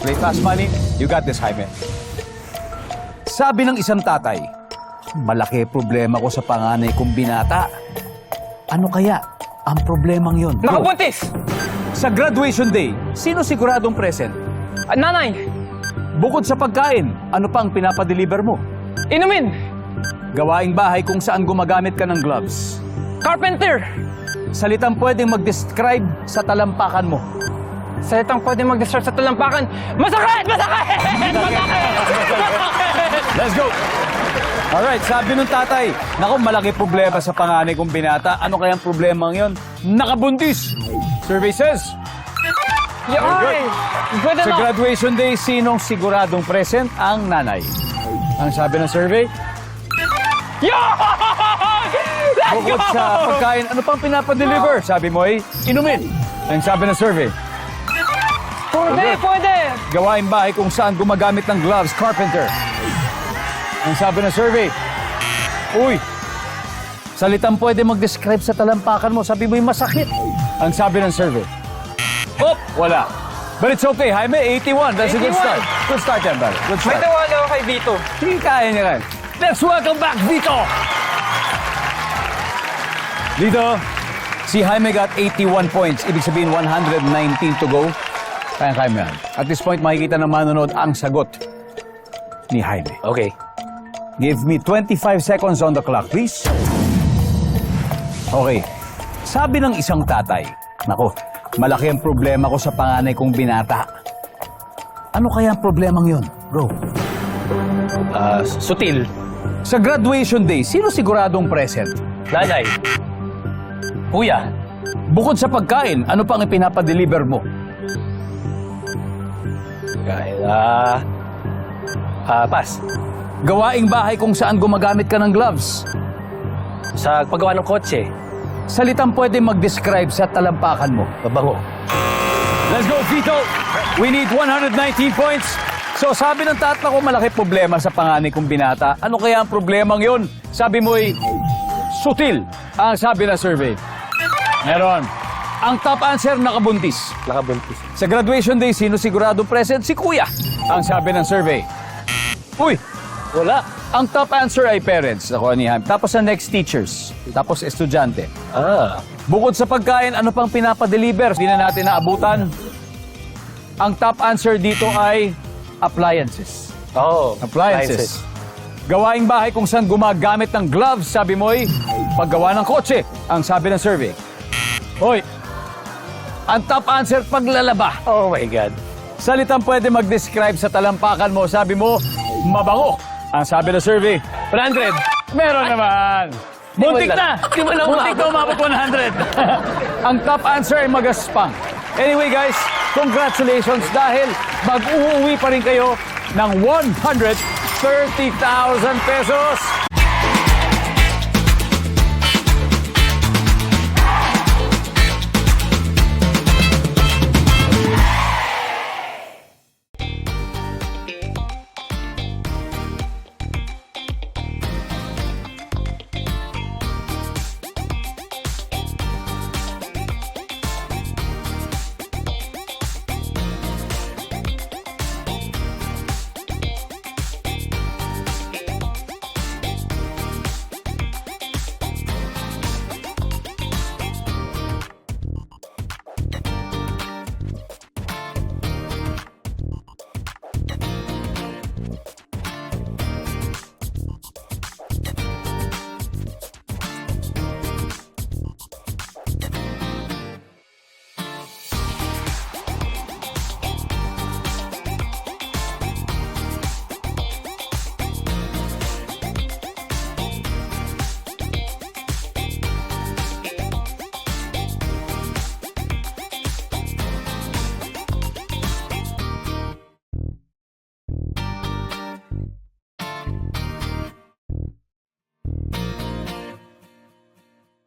Play fast money. You got this, Jaime. Sabi ng isang tatay, malaki problema ko sa panganay kong binata. Ano kaya ang problemang yon? Nakabuntis! Sa graduation day, sino siguradong present? Ah, nanay! Bukod sa pagkain, ano pang pinapadeliver mo? Inumin! Gawaing bahay kung saan gumagamit ka ng gloves. Carpenter! Salitang pwedeng mag-describe sa talampakan mo. Salitang pwede mag-desert sa talampakan. Masakit! Masakit! Masakit! Let's go! Alright, sabi ng tatay, naku, malaki problema sa panganay kong binata. Ano kayang problema ngayon? Nakabuntis! Survey says, Yoy! Good sa enough! graduation day, sinong siguradong present ang nanay? Ang sabi ng survey, Yoy! Let's bukod go! sa pagkain, ano pang pinapadeliver? Sabi mo ay, inumin. Ang sabi ng survey, Pwede, pwede! gawain bahay kung saan gumagamit ng gloves, carpenter. Ang sabi ng survey, Uy, salitang pwede mag-describe sa talampakan mo. Sabi mo yung masakit. Ang sabi ng survey, Oh, wala. But it's okay, Jaime, 81. That's a good 81. start. Good start yan, buddy. Good May start. ako kay Vito. Hindi kaya niya yan. Let's welcome back, Vito! Dito, si Jaime got 81 points. Ibig sabihin, 119 to go. Kaya-kaya mo yan. At this point, makikita ng manonood ang sagot ni Jaime. Okay. Give me 25 seconds on the clock, please. Okay. Sabi ng isang tatay, Nako, malaki ang problema ko sa panganay kong binata. Ano kaya ang problemang yun? Bro. Ah, sutil. Sa graduation day, sino siguradong present? Nanay. Kuya. Bukod sa pagkain, ano pang ipinapadeliver mo? Kaya, ah, pass. Gawaing bahay kung saan gumagamit ka ng gloves. Sa paggawa ng kotse, Salitang pwede mag-describe sa talampakan mo. mabango. Let's go, Vito! We need 119 points. So sabi ng tatlo ko, malaki problema sa panganay kong binata. Ano kaya ang problemang yon? Sabi mo ay sutil ang sabi ng survey. Meron. Ang top answer, nakabuntis. Nakabuntis. Sa graduation day, sino sigurado present? Si Kuya. Ang sabi ng survey. Uy, wala. Ang top answer ay parents. Ako ni Ham. Tapos ang next teachers. Tapos estudyante. Ah, Bukod sa pagkain, ano pang pinapadeliver? Hindi na natin naabutan. Ang top answer dito ay appliances. oh. Appliances. Gawaing bahay kung saan gumagamit ng gloves, sabi mo ay paggawa ng kotse, ang sabi ng survey. Hoy, ang top answer, paglalaba. Oh my God. Salitang pwede mag-describe sa talampakan mo, sabi mo, mabango. Ang sabi ng survey, 100. Meron naman. Muntik na! Di mo lang Muntik na umabot 100. Ang top answer ay magaspang. Anyway guys, congratulations dahil mag-uuwi pa rin kayo ng 130,000 pesos.